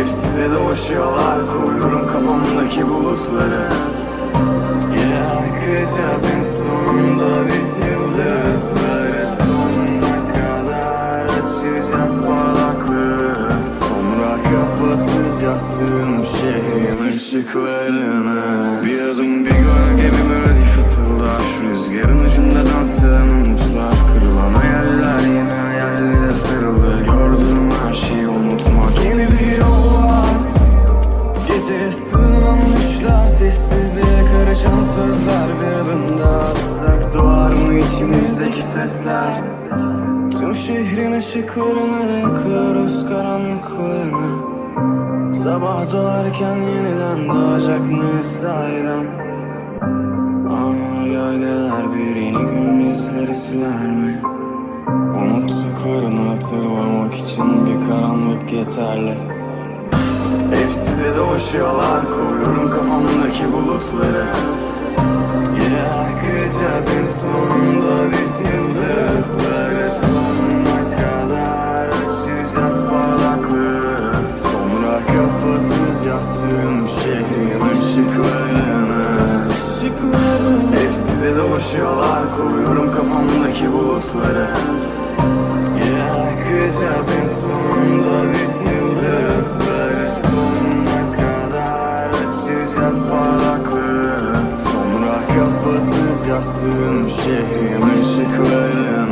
dolaşıyorlar Koyuyorum kafamdaki bulutları. Yakacağız en sonunda biz yıldızları. Sonuna kadar açacağız parlaklığı. Sonra kapatacağız tüm şehrin ışıklarını. Bir Sığınmışlar Sessizliğe karışan sözler Bir adım daha atsak Doğar mı içimizdeki sesler? Tüm şehrin ışıklarını Yakıyoruz karanlıklarını. Sabah doğarken yeniden doğacak mıyız sahiden Aa, gölgeler bir yeni gün izleri siler mi? Unuttuklarını hatırlamak için bir karanlık yeterli Hepsi de dolaşıyorlar Koyuyorum kafamdaki bulutları Yakacağız en sonunda biz yıldızları Sonuna kadar açacağız parlaklığı. Sonra kapatacağız tüm şehrin ışıklarını. Işıklarını. Hepsi de dolaşıyorlar Koyuyorum kafamdaki bulutları Yakacağız en sonunda biz yıldızları tüm şehrin ışıklarını